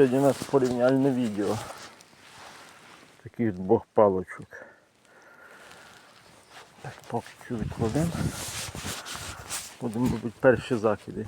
Сьогодні у нас порівняльне відео таких двох палочок. Так, поки цю відкладемо. Будемо робити перші закиди.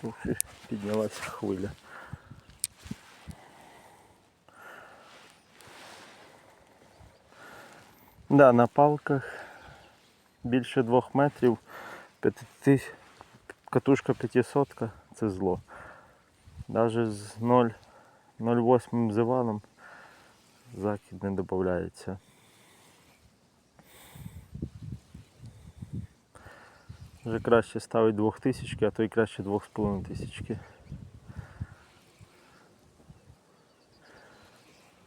Трохи піднялася хвиля. Да, на палках більше двох метрів. П'яти... Катушка 500 це зло. Навіть з 0 0,8 зивалом закид не додається. Вже краще ставить 2000, а то і краще 2500.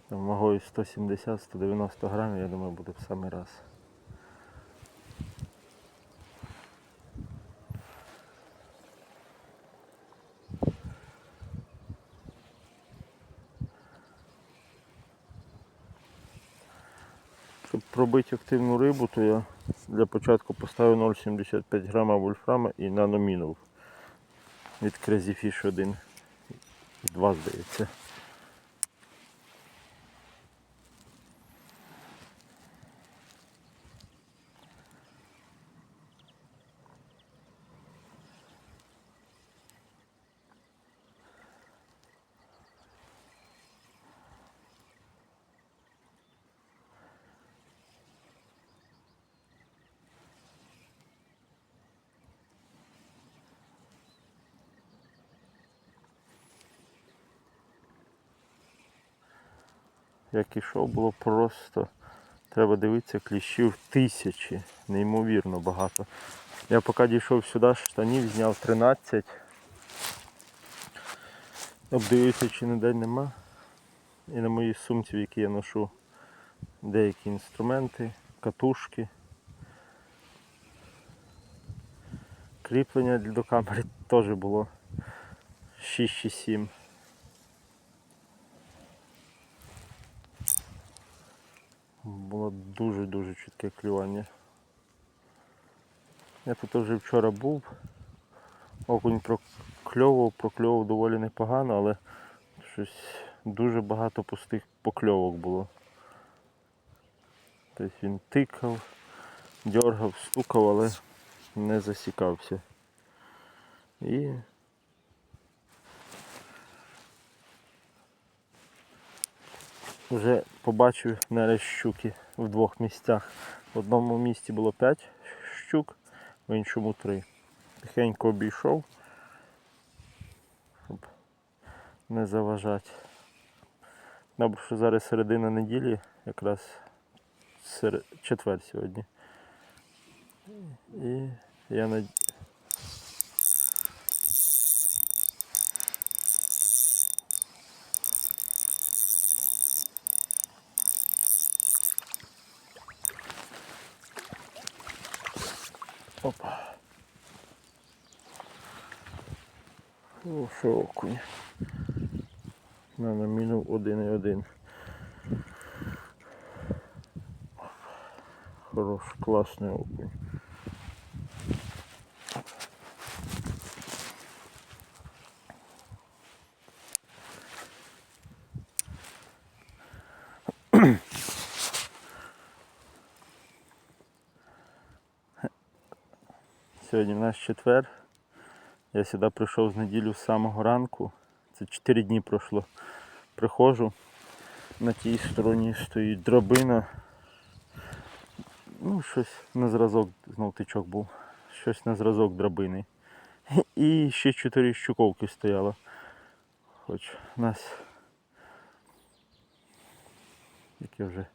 Там Вагою 170-190 грамів, я думаю, буде в самий раз. Щоб пробити активну рибу, то я для початку поставив 0,75 грама вольфрама і наномінув від Crazy Fish 1 і 2 здається. Як ішов, було просто. Треба дивитися, кліщів тисячі, неймовірно багато. Я поки дійшов сюди, штанів зняв 13. Обдивився, чи ніде нема. І на моїй сумці, в якій я ношу деякі інструменти, катушки. Кріплення до камери теж було 6 чи 7. Було дуже-дуже чітке клювання. Я тут вже вчора був. Окунь прокльовував, прокльовував доволі непогано, але щось дуже багато пустих покльовок було. Тобто він тикав, дергав, стукав, але не засікався. І вже побачив нарешті щуки в двох місцях. В одному місці було 5 щук, в іншому 3. Тихенько обійшов, щоб не заважати. Добре, що зараз середина неділі, якраз сер... четвер сьогодні. І я над... Опа. Що окунь. На мінув один і один. Хороший, класний окунь. Сьогодні в нас четвер. Я сюди прийшов з неділю з самого ранку. Це 4 дні пройшло. Приходжу. На тій стороні стоїть драбина. Ну, щось на зразок, знов тичок був. Щось на зразок драбини. І ще 4 щуковки стояло. Хоч нас яке вже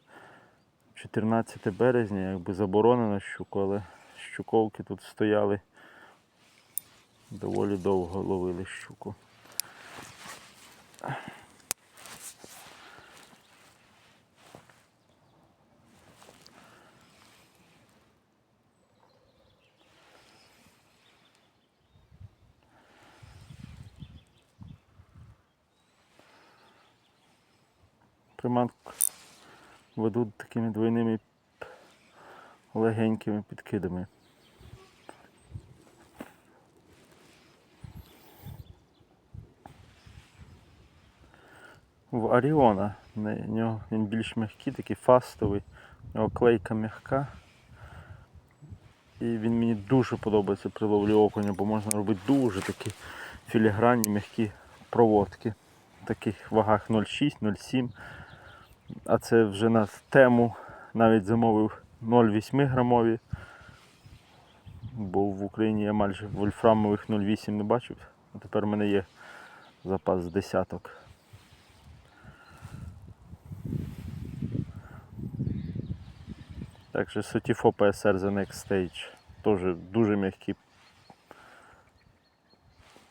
14 березня, якби заборонено щуку, але щуковки тут стояли. Доволі довго ловили щуку. Приманку ведуть такими двойними легенькими підкидами. В Аріона на нього він більш м'який, такий фастовий, у нього клейка м'яка. І він мені дуже подобається при ловлі окуня, бо можна робити дуже такі філігранні м'які проводки. В таких вагах 0,6, 0,7. А це вже на тему навіть замовив 0,8 грамові. Бо в Україні я майже вольфрамових 0,8 не бачив. А тепер в мене є запас з десяток. Также Sotifo PSR The Next Stage. Теж дуже м'які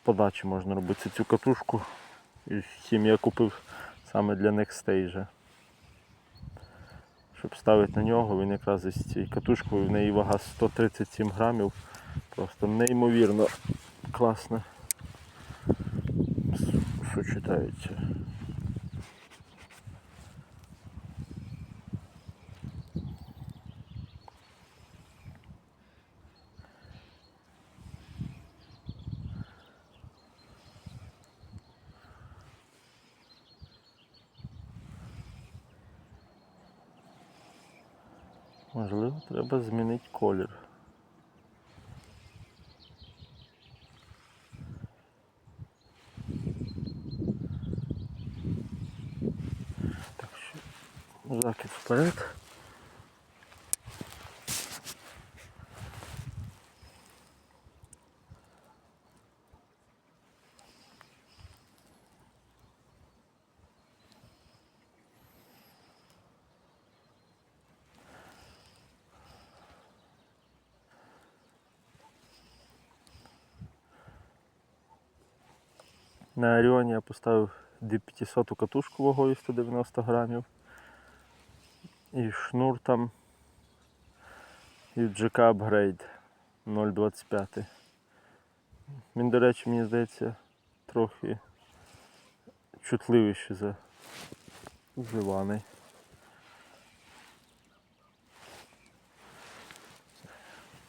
подачі можна робити цю катушку. І всім я купив саме для Next Stage. Щоб ставити на нього, він якраз із цією катушкою, в неї вага 137 грамів. Просто неймовірно класна. сочетається. Можливо, треба змінити колір. Так закид вперед. На Оріоні я поставив 500 катушку вагою 190 грамів. І шнур там від GK Upgrade 0,25. Він, до речі, мені здається, трохи чутливіший за вживаний.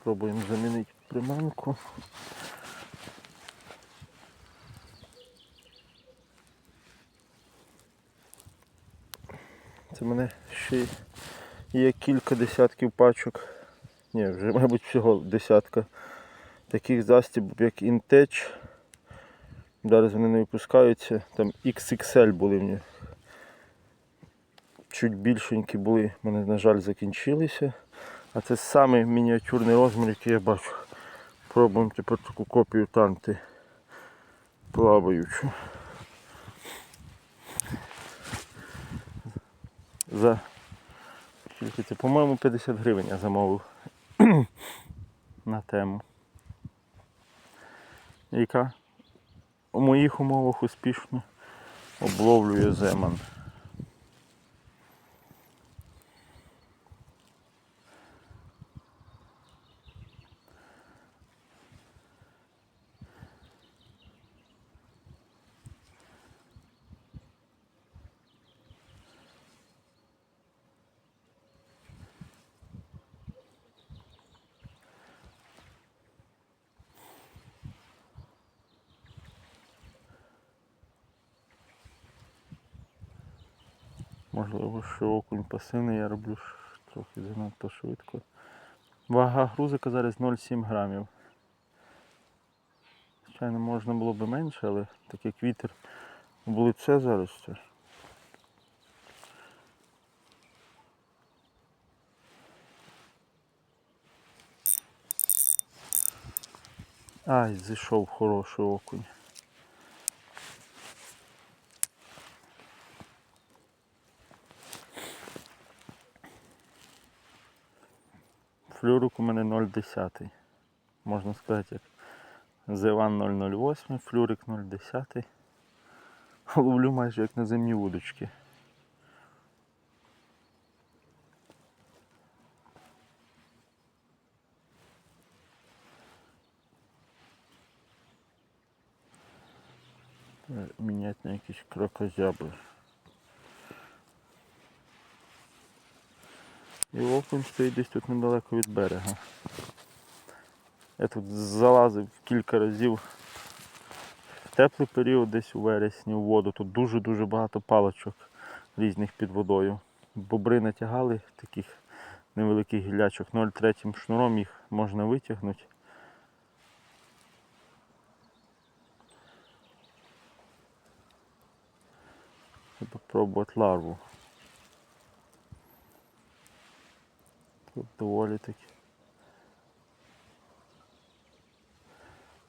Пробуємо замінити приманку. Це мене ще є кілька десятків пачок. Ні, вже, мабуть, всього десятка таких застіб, як Intech. Зараз вони не випускаються. Там XXL були в них. Чуть більшенькі були, в мене, на жаль, закінчилися. А це самий мініатюрний розмір, який я бачу. Пробуємо тепер таку копію танти плаваючу. За скільки це, по-моєму, 50 гривень я замовив на тему. Яка у моїх умовах успішно обловлює земан. Можливо, що окунь пасивний, я роблю трохи занадто швидко. Вага грузика зараз 0,7 грамів. Звичайно, можна було б менше, але так як вітер лице зараз це. Ай, зійшов хороший окунь. Флюрик у мене 0,10. Можна сказати, як Зеван 008, флюрик 0,10. Ловлю майже як на земні вудочки. Е, Міняти на якісь крокозяби. І окунь стоїть десь тут недалеко від берега. Я тут залазив кілька разів в теплий період, десь у вересні у воду, тут дуже-дуже багато палочок різних під водою. Бобри натягали таких невеликих гілячок 0,3 шнуром їх можна витягнути. Попробувати ларву. Доволі таки.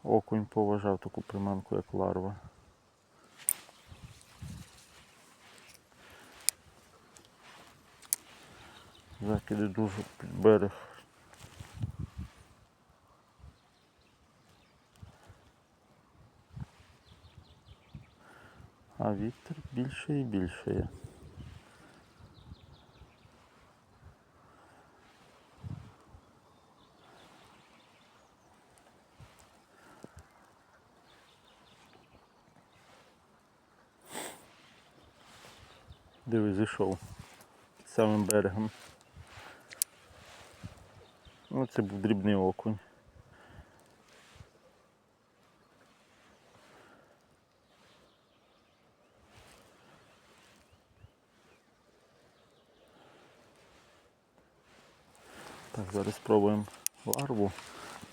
Окунь поважав таку приманку, як ларва. Закиди дуже під берег. А вітер більше і більше є. Диви, зійшов берегом. Ну, це був дрібний окунь. Так, зараз спробуємо ларву.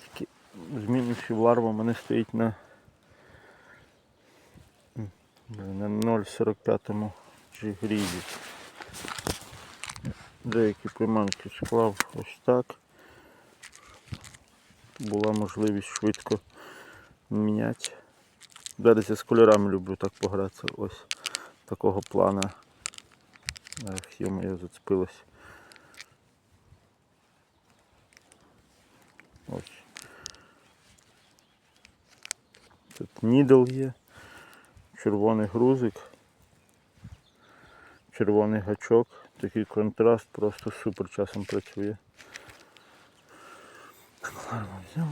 Тільки зміню, що ларва в мене стоїть на, на 0,45 джигрізі. Деякі приманки склав ось так. Була можливість швидко міняти. Зараз я з кольорами люблю так погратися. Ось такого плана. Ах, я зацепилась. Ось. Тут нідл є, червоний грузик, червоний гачок, такий контраст просто супер часом працює. Ладно, взяв.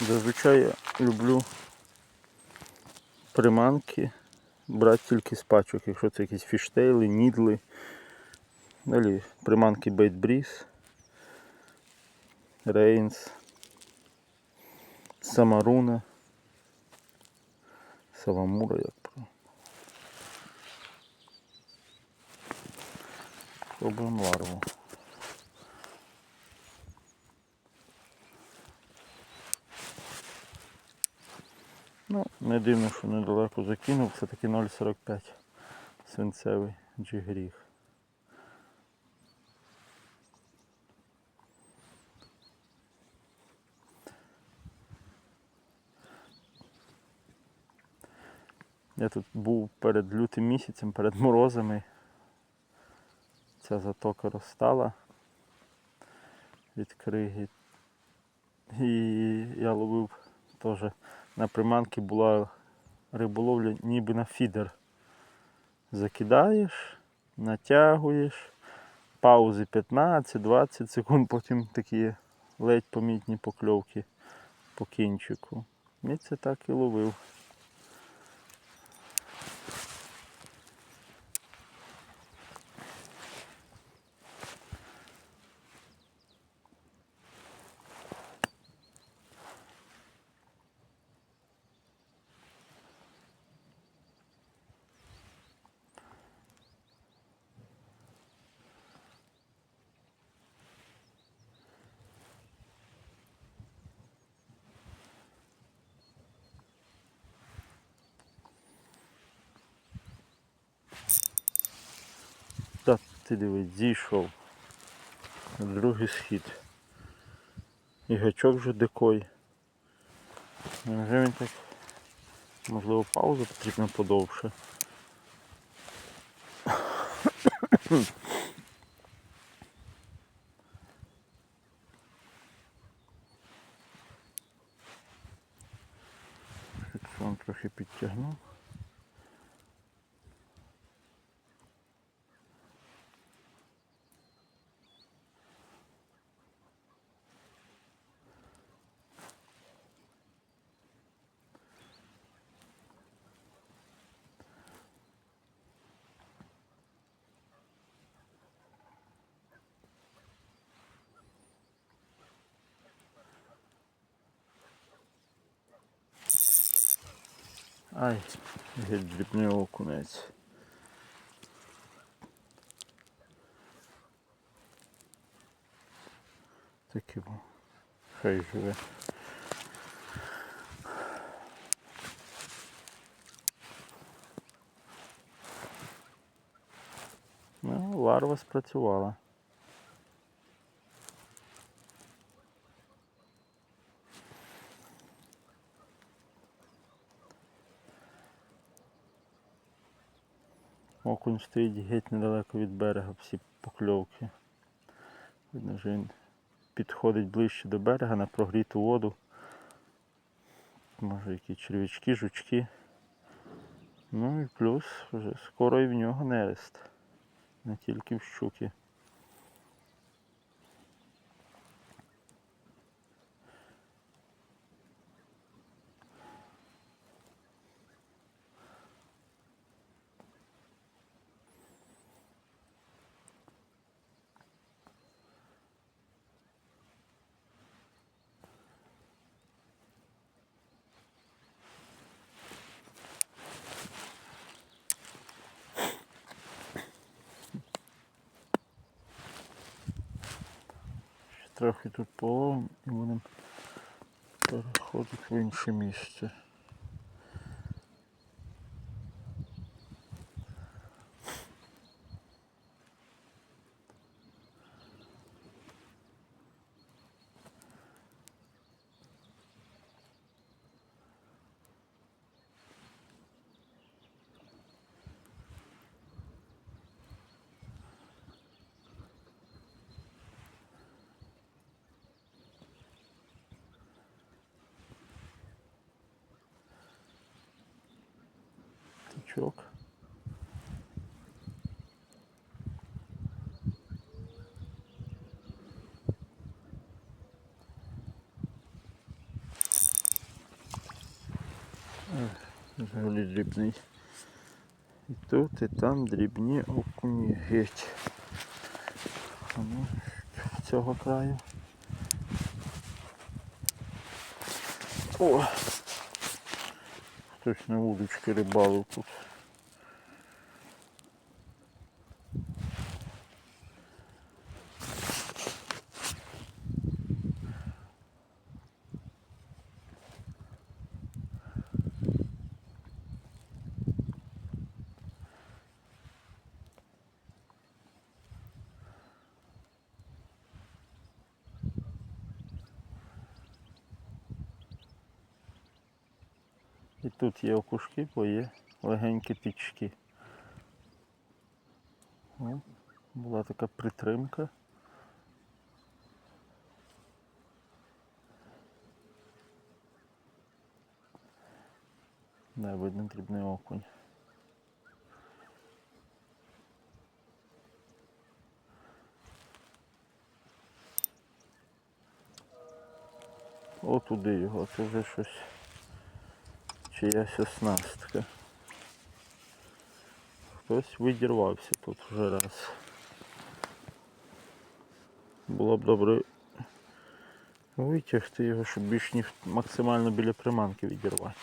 Зазвичай я люблю приманки брати тільки з пачок, якщо це якісь фіштейли, нідли. Далі приманки Breeze, Рейнс, Самаруна, Савамура, як про. Пробуємо ларву. Ну, не дивно, що недалеко закинув, це таки 0,45 свинцевий джигріг. Я тут був перед лютим місяцем, перед морозами. Ця затока розстала від криги. І я ловив теж на приманки була риболовля ніби на фідер. Закидаєш, натягуєш, паузи 15-20 секунд, потім такі ледь помітні покльовки по кінчику. І це так і ловив. Та ти дивись. Другий схід. І гачок вже дикой. Невже він так. Можливо пауза потрібна подовше. Він трохи підтягнув. Ай, геть дрібний окунець. Такий був. Хай живе. Ну, ларва спрацювала. Окунь стоїть геть недалеко від берега, всі покльовки. Видно, що він підходить ближче до берега на прогріту воду. Може які черв'ячки, жучки. Ну і плюс вже скоро і в нього нерест. Не тільки в щуки. Ще трохи тут половимо і будемо переходити в інше місце. Ех, Взагалі дрібний. І тут, і там дрібні окуні геть. А ну, цього краю. О! Хтось на вудочці рибалив тут. І тут є окушки, бо є легенькі тички. О, була така притримка. Не видно дрібний окунь. О, туди його, це вже щось чиясь оснастка. Хтось видірвався тут вже раз. Було б добре витягти його, щоб більш ні максимально біля приманки відірвати.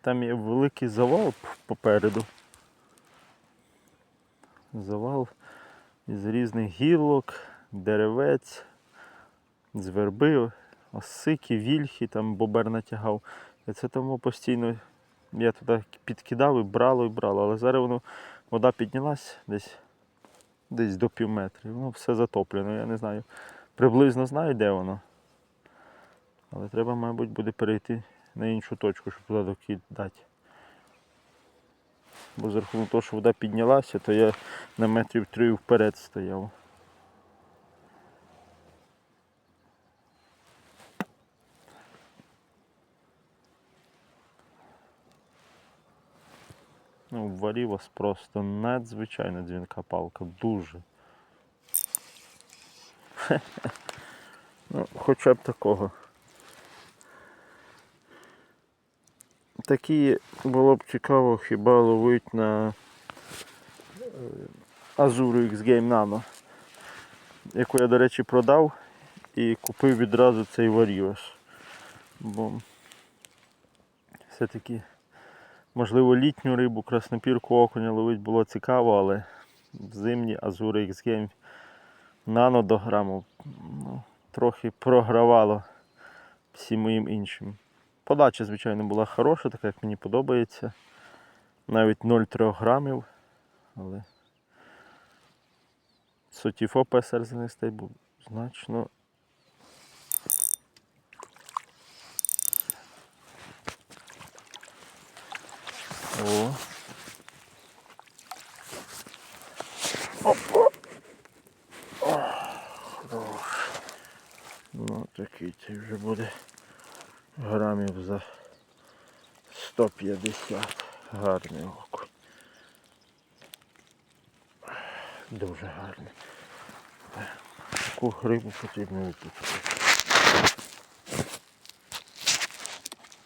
Там є великий завал попереду. Завал із різних гілок, деревець, з верби, осики, вільхи, там бобер натягав. І це тому постійно я туди підкидав і брало, і брало. Але зараз воно вода піднялась десь, десь до пів метра. і Воно все затоплено. Я не знаю. Приблизно знаю, де воно. Але треба, мабуть, буде перейти на іншу точку, щоб туди докидати. Бо за рахунок того, що вода піднялася, то я на метрів три вперед стояв. Ну, в Варівас просто надзвичайно дзвінка палка, дуже. Ну, хоча б такого. Такі було б цікаво хіба ловить на е, Азуру X Game Nano, яку я, до речі, продав і купив відразу цей Warriors. Бо все-таки, можливо, літню рибу, краснопірку окуня ловить було цікаво, але зимні Азури X Game Nano до граму ну, трохи програвало всім моїм іншим. Подача, звичайно, була хороша, така як мені подобається. Навіть 0,3 грамів, але сутіфо ПСР занести був значно. О. Опа. О, хорош. Ну, такий цей вже буде грамів за 150. Гарний окунь. Дуже гарний. Таку рибу потрібно випустити.